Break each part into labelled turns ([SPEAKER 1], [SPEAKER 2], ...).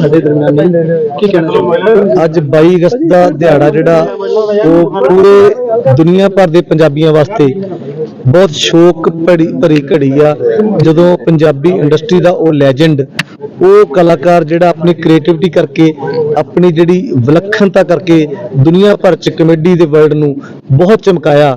[SPEAKER 1] ਸਾਡੇ ਦਰਮਿਆਨ ਨਹੀਂ ਕੀ ਕਹਿਣਾ ਚਾਹੁੰਦੇ ਅੱਜ 22 ਅਗਸਤ ਦਾ ਦਿਹਾੜਾ ਜਿਹੜਾ, ਉਹ ਪੂਰੇ ਦੁਨੀਆ ਭਰ ਦੇ ਪੰਜਾਬੀਆਂ ਵਾਸਤੇ ਬਹੁਤ ਸ਼ੋਕ ਭਰੀ ਭਰੀ ਘੜੀ ਆ। ਜਦੋਂ ਪੰਜਾਬੀ ਇੰਡਸਟਰੀ ਦਾ ਉਹ ਲੈਜੈਂਡ ਉਹ ਕਲਾਕਾਰ ਜਿਹੜਾ ਆਪਣੀ ਕ੍ਰੀਏਟੀਵਿਟੀ ਕਰਕੇ, ਆਪਣੀ ਜਿਹੜੀ ਵਿਲੱਖਣਤਾ ਕਰਕੇ ਦੁਨੀਆ ਭਰ ਚ ਕਮੇਡੀ ਦੇ ਵਰਲਡ ਨੂੰ ਬਹੁਤ ਚਮਕਾਇਆ।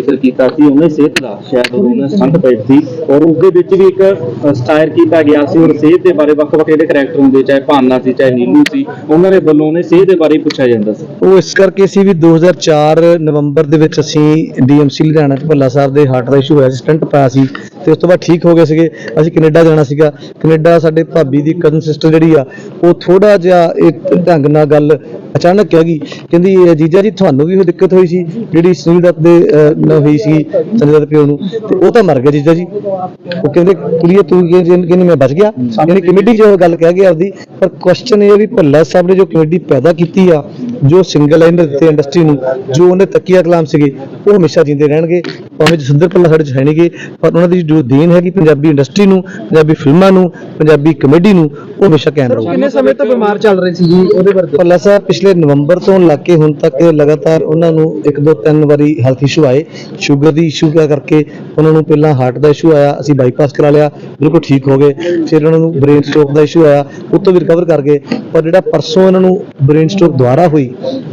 [SPEAKER 2] ਜ਼ਿਕਰ ਕੀਤਾ ਸੀ, ਉਹਨੇ ਸਿਹਤ ਦਾ, ਸ਼ਾਇਦ ਉਹਨੇ ਸੰਤ ਪੇਟ ਸੀ। ਔਰ ਉਸ ਦੇ ਵਿੱਚ ਵੀ ਇੱਕ ਸਟਾਇਰ ਕੀਤਾ ਗਿਆ ਸੀ, ਔਰ ਸਿਹਤ ਦੇ ਬਾਰੇ ਵੱਖ-ਵੱਖ ਜਿਹੜੇ ਕਰੈਕਟਰ ਹੁੰਦੇ, ਚਾਹੇ ਭਾਨਾ ਸੀ, ਚਾਹੇ ਨੀਲੂ ਸੀ, ਉਹਨਾਂ ਦੇ ਵੱਲੋਂ ਉਹਨੇ ਸਿਹਤ ਦੇ ਬਾਰੇ ਪੁੱਛਿਆ ਜਾਂਦਾ ਸੀ।
[SPEAKER 1] ਉਹ ਇਸ ਕਰਕੇ ਸੀ ਵੀ 2004 ਨਵੰਬਰ ਦੇ ਵਿੱਚ ਅਸੀਂ ਡੀਐਮਸੀ ਲੁਧਿਆਣਾ ਚ ਭੱਲਾ ਸਾਹਿਬ ਦੇ ਹਾਰਟ ਦਾ ਇਸ਼ੂ ਹੋਇਆ ਸੀ ਸਟੰਟ ਪਾਇਆ ਸੀ। ਤੇ ਉਸ ਤੋਂ ਬਾਅਦ ਠੀਕ ਹੋ ਗਏ ਸੀਗੇ। ਅਸੀਂ ਕੈਨੇਡਾ ਜਾਣਾ ਸੀਗਾ। ਕੈਨੇਡਾ ਸਾਡੇ ਭਾਬੀ ਦੀ ਕਜ਼ਨ ਸਿਸਟਰ ਜਿਹੜੀ ਆ, ਉਹ ਥੋੜਾ ਜਿਹਾ ਇੱਕ ਢੰਗ ਨਾਲ ਗੱਲ ਅਚਾਨਕ ਕਹਿ ਗਈ। ਕਹਿੰਦੀ, "ਇਹ ਜੀਜਾ ਜੀ, ਤੁਹਾਨੂੰ ਵੀ ਉਹ ਦਿੱਕਤ ਹੋਈ ਸੀ? ਜਿਹੜੀ ਸੁਨੀਲ ਦੱਤ ਦੇ ਨਾਲ ਹੋਈ ਸੀ ਸੰਜੇ ਦੱਤ ਪਿਓ ਨੂੰ। ਤੇ ਉਹ ਤਾਂ ਮਰ ਗਿਆ ਜੀਜਾ ਜੀ। ਉਹ ਕਹਿੰਦੇ, ਕੁੜੀਏ, ਤੂੰ ਕੀ ਕਹਿੰਦੀ ਮੈਂ ਬਚ ਗਿਆ? ਯਾਨੀ ਕਮੇਡੀ 'ਚ ਗੱਲ ਕਹਿ ਗਿਆ ਆਪਦੀ। ਪਰ ਕੁਐਸਚਨ ਇਹ ਵੀ ਭੱਲਾ ਸਾਹਿਬ ਨੇ ਜੋ ਕਮੇਡੀ ਪੈਦਾ ਕੀਤੀ ਆ, ਜੋ ਸਿੰਗਲ ਲਾਈਨਰ ਦਿੱਤੇ ਇੰਡਸਟਰੀ ਨੂੰ, ਜੋ ਉਹਨੇ ਤਕੀਆ ਕਲਾਮ ਸੀਗੇ, ਉਹ ਹਮੇਸ਼ਾ ਜਿੰਦੇ ਰਹਿਣਗੇ। ਭਾਵੇਂ ਜਸਿੰਦਰ ਭੱਲਾ ਸਾਡੇ 'ਚ ਹੈ ਨਹੀਂਗੇ ਪਰ ਉਹਨਾਂ ਦੀ ਜੋ ਦੇਣ ਹੈਗੀ ਪੰਜਾਬੀ ਇੰਡਸਟਰੀ ਨੂੰ ਪੰਜਾਬੀ ਫਿਲਮਾਂ ਨੂੰ ਪੰਜਾਬੀ ਕਮੇਡੀ ਨੂੰ ਉਹ ਹਮੇਸ਼ਾ ਕਾਇਮ ਰਹੂਗੀ।
[SPEAKER 3] ਕਿੰਨੇ ਸਮੇਂ ਤੋਂ ਬਿਮਾਰ ਚੱਲ ਰਹੇ ਸੀ ਜੀ ਉਹਦੇ ਬਾਰੇ
[SPEAKER 1] ਭੱਲਾ ਸਾਹਿਬ ਪਿਛਲੇ ਨਵੰਬਰ ਤੋਂ ਲੱਗ ਕੇ ਹੁਣ ਤੱਕ ਲਗਾਤਾਰ ਉਹਨਾਂ ਨੂੰ ਇੱਕ ਦੋ ਤਿੰਨ ਵਾਰੀ ਹੈਲਥ ਇਸ਼ੂ ਆਏ। ਸ਼ੂਗਰ ਦੀ ਇਸ਼ੂ ਕਰਕੇ ਉਹਨਾਂ ਨੂੰ ਪਹਿਲਾਂ ਹਾਰਟ ਦਾ ਇਸ਼ੂ ਆਇਆ ਅਸੀਂ ਬਾਈਪਾਸ ਕਰਾ ਲਿਆ ਬਿਲਕੁਲ ਠੀਕ ਹੋ ਗਏ। ਫਿਰ ਉਹਨਾਂ ਨੂੰ ਬ੍ਰੇਨ ਸਟ੍ਰੋਕ ਦਾ ਇਸ਼ੂ ਆਇਆ ਉਹ ਤੋਂ ਵੀ ਰਿਕਵਰ ਕਰ ਗਏ। ਪਰ ਜਿਹੜਾ ਪਰਸੋਂ ਉਹਨਾਂ ਨੂੰ ਬ੍ਰੇਨ ਸਟ੍ਰੋਕ ਦੁਬਾਰਾ ਹੋਈ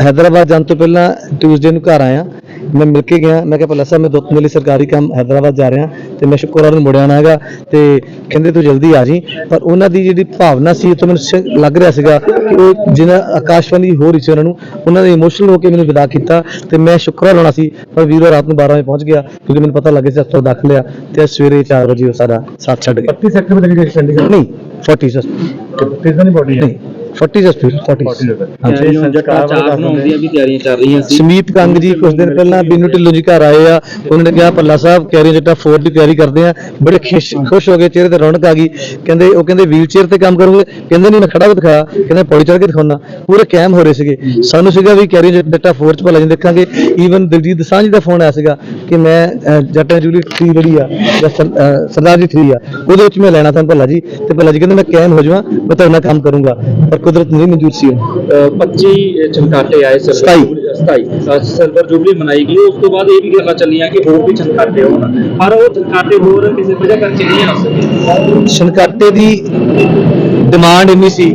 [SPEAKER 1] ਹੈਦਰਾਬਾਦ ਜਾਣ ਤੋਂ ਪਹਿਲਾਂ ਟਿਊਜ਼ਡੇ ਨੂੰ ਘਰ ਆਇਆ। ਮੈਂ ਮਿਲ ਕੇ ਗਿਆ। ਮੈਂ ਕਿਹਾ ਭੱਲਾ ਸਾਹਿਬ ਮੈਂ ਦੋ ਤਿੰਨ ਲਈ ਸਰਕਾਰੀ ਕੰਮ ਹੈਦਰਾਬਾਦ ਜਾ ਰਿਹਾ ਤੇ ਮੈਂ ਸ਼ੁੱਕਰਵਾਰ ਨੂੰ ਮੁੜਿਆ ਆਉਣਾ ਹੈਗਾ ਤੇ ਕਹਿੰਦੇ ਤੂੰ ਜਲਦੀ ਆ ਜੀ। ਪਰ ਉਹਨਾਂ ਦੀ ਜਿਹੜੀ ਭਾਵਨਾ ਸੀ ਉਹ ਤੋਂ ਮੈਨੂੰ ਲੱਗ ਰਿਹਾ ਸੀਗਾ ਕਿ ਉਹ ਜਿਹਨਾਂ ਆਕਾਸ਼ਵਾਣੀ ਹੋ ਰਹੀ ਸੀ ਉਹਨਾਂ ਨੂੰ ਉਹਨਾਂ ਨੇ ਇਮੋਸ਼ਨਲ ਹੋ ਕੇ ਮੈਨੂੰ ਵਿਦਾ ਕੀਤਾ ਤੇ ਮੈਂ ਸ਼ੁੱਕਰਵਾਰ ਆਉਣਾ ਸੀ। ਪਰ ਵੀਰਵਾਰ ਰਾਤ ਨੂੰ 12 ਵਜੇ ਪਹੁੰਚ ਗਿਆ ਕਿਉਂਕਿ ਮੈਨੂੰ ਪਤਾ ਲੱਗਿਆ ਸੀ ਹਸਪਤਾਲ ਦਾਖਲ ਆ ਤੇ ਸਵੇਰੇ 4 ਵਜੇ ਉਹ ਸਾਡਾ ਸਾਥ ਛੱਡ ਗਿਆ।
[SPEAKER 3] 30 ਸੈਕਟਰ ਵਿੱਚ ਗਏ ਚੰਡੀਗੜ੍ਹ
[SPEAKER 1] ਨਹੀਂ 40 ਸਰ
[SPEAKER 3] ਫੀਸ ਨਹੀਂ ਬੋਡੀ
[SPEAKER 1] ਨਹੀਂ। 40 ਜਸਟ 40 ਹਾਂਜੀ
[SPEAKER 2] ਤਿਆਰੀਆਂ ਜੱਟਾ ਚਾਰ ਬਣਾਉਣ ਦੀਆਂ ਵੀ ਤਿਆਰੀਆਂ ਚੱਲ ਰਹੀਆਂ ਸੀ।
[SPEAKER 1] ਸਮੀਤ ਕੰਗ ਜੀ ਕੁਝ ਦਿਨ ਪਹਿਲਾਂ ਬੀਨੂ ਢਿੱਲੋਂ ਜੀ ਘਰ ਆਏ ਆ। ਉਹਨਾਂ ਨੇ ਕਿਹਾ ਪੱਲਾ ਸਾਹਿਬ ਕੈਰੀ ਜੱਟਾ 4 ਦੀ ਤਿਆਰੀ ਕਰਦੇ ਆ। ਬੜੇ ਖੁਸ਼ ਖੁਸ਼ ਹੋ ਗਏ ਚਿਹਰੇ ਤੇ ਰੌਣਕ ਆ ਗਈ। ਕਹਿੰਦੇ ਉਹ ਕਹਿੰਦੇ ਵੀਲ ਚੇਅਰ ਤੇ ਕੰਮ ਕਰੋਗੇ? ਕਹਿੰਦੇ ਨਹੀਂ ਮੈਂ ਖੜਾ ਹੋ ਦਿਖਾਇਆ ਕਹਿੰਦੇ ਪੌੜੀ ਚੜ ਕੇ ਦਿਖਾਉਣਾ। ਪੂਰੇ ਕੈਮ ਹੋ ਰਹੇ ਸੀਗੇ। ਸਾਨੂੰ ਸੀਗਾ ਵੀ ਕੈਰੀ ਜੱਟਾ 4 ਚ ਭਲਾ ਜੀ ਦੇਖਾਂਗੇ। ਈਵਨ ਦਿਲਜੀਤ ਦਸਾਂਝ ਦਾ ਫੋਨ ਆਇਆ ਸੀਗਾ ਕਿ ਮੈਂ ਜੱਟਾ ਜੂਲੀ 3 ਜਿਹੜੀ ਆ ਜਾਂ ਸਰਦਾਰ ਜੀ 3 ਆ। ਉਹਦੇ ਵਿੱਚ ਮੈਂ ਲੈਣਾ ਤਾਂ ਭੱਲਾ ਜੀ। ਤੇ ਭੱਲਾ ਜੀ ਕਹਿੰਦੇ ਮੈਂ ਕੈਮ ਹੋ ਜਾਵਾਂ ਮੈਂ ਤੁਹਾਡੇ ਨਾਲ ਕੰਮ ਕਰੂੰਗਾ। ਪਰ ਕੁਦਰਤ ਨਹੀਂ ਮਨਜ਼ੂਰ ਸੀ।
[SPEAKER 2] ਅਹ 25 ਛਣਕਾਟੇ ਆਏ
[SPEAKER 1] ਸਤਾਈ।
[SPEAKER 2] ਅਹ ਸਿਲਵਰ ਜੁਬਲੀ ਮਨਾਈ ਗਈ। ਉਸ ਤੋਂ ਬਾਅਦ ਇਹ ਵੀ ਗੱਲਾਂ ਚੱਲੀਆਂ ਕਿ ਹੋਰ ਵੀ ਛਣਕਾਟੇ ਹੋਣ। ਪਰ ਉਹ ਛਣਕਾਟੇ ਹੋਰ ਕਿਸੇ ਵਜ੍ਹਾ ਕਰਕੇ ਨਹੀਂ ਆ ਸਕੇ।
[SPEAKER 1] ਸ਼ਨਕਾਟੇ ਦੀ ਡਿਮਾਂਡ ਇੰਨੀ ਸੀ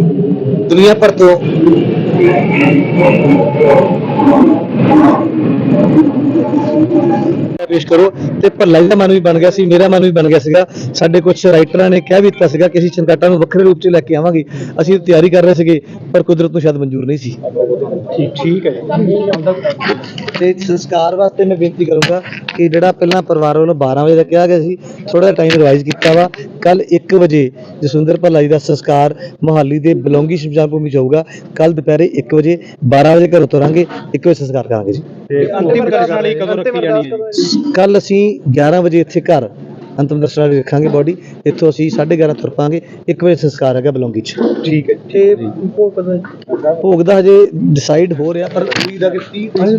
[SPEAKER 1] ਦੁਨੀਆ ਭਰ ਤੋਂ। ਪੇਸ਼ ਕਰੋ ਤੇ ਭੱਲਾ ਜੀ ਦਾ ਮਨ ਵੀ ਬਣ ਗਿਆ ਸੀ ਮੇਰਾ ਮਨ ਵੀ ਬਣ ਗਿਆ ਸੀਗਾ। ਸਾਡੇ ਕੁਝ ਰਾਈਟਰਾਂ ਨੇ ਕਹਿ ਵੀ ਦਿੱਤਾ ਸੀਗਾ ਕਿ ਅਸੀਂ ਸ਼ਨਕਾਟਾ ਨੂੰ ਵੱਖਰੇ ਰੂਪ 'ਚ ਲੈ ਕੇ ਆਵਾਂਗੇ। ਅਸੀਂ ਤਿਆਰੀ ਕਰ ਰਹੇ ਸੀਗੇ ਪਰ ਕੁਦਰਤ ਨੂੰ ਸ਼ਾਇਦ ਮਨਜ਼ੂਰ ਨਹੀਂ ਸੀ।
[SPEAKER 3] ਠੀਕ ਠੀਕ ਹੈ
[SPEAKER 1] ਤੇ ਸੰਸਕਾਰ ਵਾਸਤੇ ਮੈਂ ਬੇਨਤੀ ਕਰੂੰਗਾ ਕਿ ਜਿਹੜਾ ਪਹਿਲਾਂ ਪਰਿਵਾਰ ਵੱਲੋਂ 12 ਵਜੇ ਦਾ ਕਿਹਾ ਗਿਆ ਸੀ ਥੋੜਾ ਟਾਈਮ ਰਿਵਾਈਜ਼ ਕੀਤਾ ਵਾ। ਕੱਲ 1 ਵਜੇ ਜਸਵਿੰਦਰ ਭੱਲਾ ਜੀ ਦਾ ਸੰਸਕਾਰ ਮੋਹਾਲੀ ਦੇ ਬਲੌਂਗੀ ਸ਼ਮਸ਼ਾਨ ਭੂਮੀ 'ਚ ਹੋਊਗਾ। ਕੱਲ ਦੁਪਹਿਰੇ 1 ਵਜੇ 12 ਵਜੇ ਘਰੋਂ ਤੁਰਾਂਗੇ 1 ਵਜੇ ਸੰਸਕਾਰ ਕਰਾਂਗੇ ਜੀ।
[SPEAKER 3] ਤੇ ਅੰਤਿਮ ਪ੍ਰਸ਼ਨਾਲੀ ਕਦੋਂ ਰੱਖੀ ਜਾਣੀ ਹੈ
[SPEAKER 1] ਕੱਲ ਅਸੀਂ 11 ਵਜੇ ਇੱਥੇ ਘਰ ਅੰਤਮ ਦਰਸ਼ਨ ਵਾਲੀ ਰੱਖਾਂਗੇ ਬੋਡੀ ਇੱਥੋਂ ਅਸੀਂ 11:30 ਤੁਰ ਪਾਂਗੇ 1 ਵਜੇ ਸੰਸਕਾਰ ਹੈਗਾ ਬਲੌਂਗੀ 'ਚ।
[SPEAKER 3] ਠੀਕ ਹੈ ਤੇ
[SPEAKER 1] ਭੋਗ ਦਾ ਹਜੇ ਡਿਸਾਈਡ ਹੋ ਰਿਹਾ ਪਰ ਉਮੀਦ ਆ ਕਿ 30